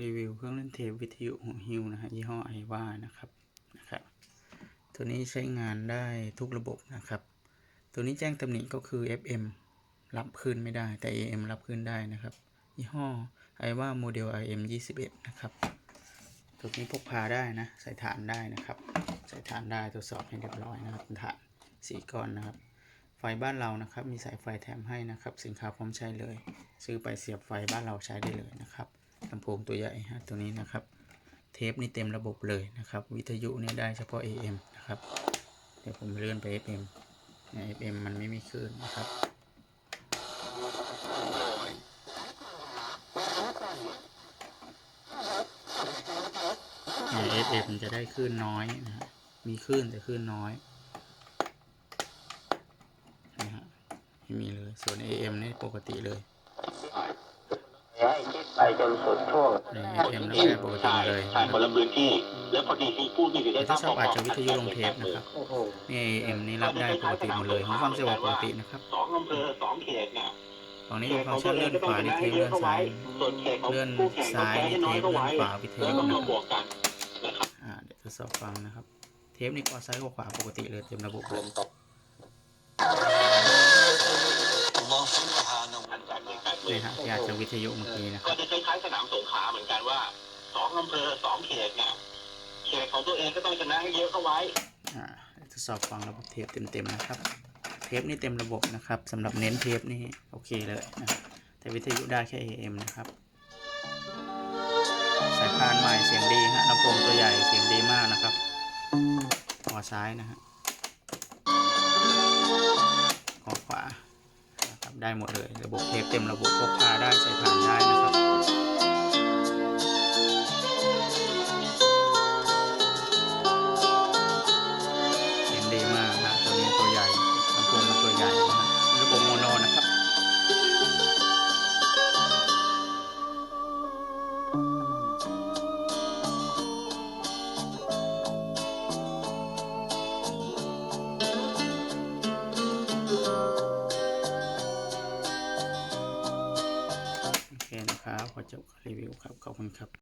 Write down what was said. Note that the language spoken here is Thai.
รีวิวเครื่องเล่นเทปวิทยุหัวฮิวนะฮะยี่ห้อไอว่านะครับนะครับ ตัวนี้ใช้งานได้ทุกระบบนะครับ ตัวนี้แจ้งตำหนิก็คือ FM รับขึ้นไม่ได้แต่ AM รับขึ้นได้นะครับยี่ห้อไอว่าโมเดล IM 21 นะครับ ตัวนี้พกพาได้นะ ใส่ฐานได้นะครับ ใส่ฐานได้ตรวจสอบให้เรียบร้อยนะครับฐานสีก้อนนะครับ ไฟบ้านเรานะครับ มีสายไฟแถมให้นะครับ สินค้าพร้อมใช้เลย ซื้อไปเสียบไฟบ้านเราใช้ได้เลยนะครับ ลำโพงตัวใหญ่ฮะตัวนี้นะครับ เทปนี่เต็มระบบเลยนะครับ วิทยุนี่ได้เฉพาะ AM นะครับ เดี๋ยวผมเลื่อนไป FM เนี่ย FM มันไม่มีคลื่นนะครับเนี่ย FM มันจะได้คลื่นน้อยนะฮะ มีคลื่นแต่คลื่นน้อยนะฮะไม่มีเลย ส่วน AM นี่ปกติเลย คิดไปจนสุดช่วงใน FM แล้วได้ปกติหมดเลยใช่นะคครับนละพื้นที่ แล้วพอดีมีผู้ที่อยู่ในแต่ถ้าชอบอาจจะวิทยุลงเทปนะครับโอ้โหนี่ AM นี่รับได้ปกติหมดเลยหูฟังสะดวกปกตินะครับสองอำเภอสองเขตเนี่ยฝั่งนี้เป็นฟังก์ชันเลื่อนขวานี่เทปเลื่อนซ้ายส่วนเขตของเลื่อนคู่แข่งซ้ายให้นี่น้เทอยปเข้าเลื่อไว้นขวาวิทแล้ยุวก็นะมาครับบวกกันนะครับอ่าเดี๋ยวทดสอบฟังนะครับ เทปนี่กว่าซ้ายกว่าขวาปกติเลยเต็มระบบเลย เมืองการเมืนี่องฮะที่อาจจะวิทยุเมื่อกี้นะคก็รับจะคล้ายๆสนามสงขลาเหมือนกันว่าสองอำเภอสองเขตเนี่ยเขตของตัวเองก็ต้องชนะให้เยอะเข้าไว้อ่าเดี๋ยวทดสอบฟังระบบเทปเต็มๆนะครับ เทปนี่เต็มระบบนะครับสำหรับเน้นเทปนี่โอเคเลยนะครับแต่วิทยุได้แค่ AM นะครับสายพานใหม่เสียงดีฮะลำโพงตัวใหญ่เสียงดีมากนะครับขอซ้ายนะฮะ ได้หมดเลย ระบบเทปเต็มระบบพกพาได้ ครับขอจบรีวิวครับ ขอบคุณครับ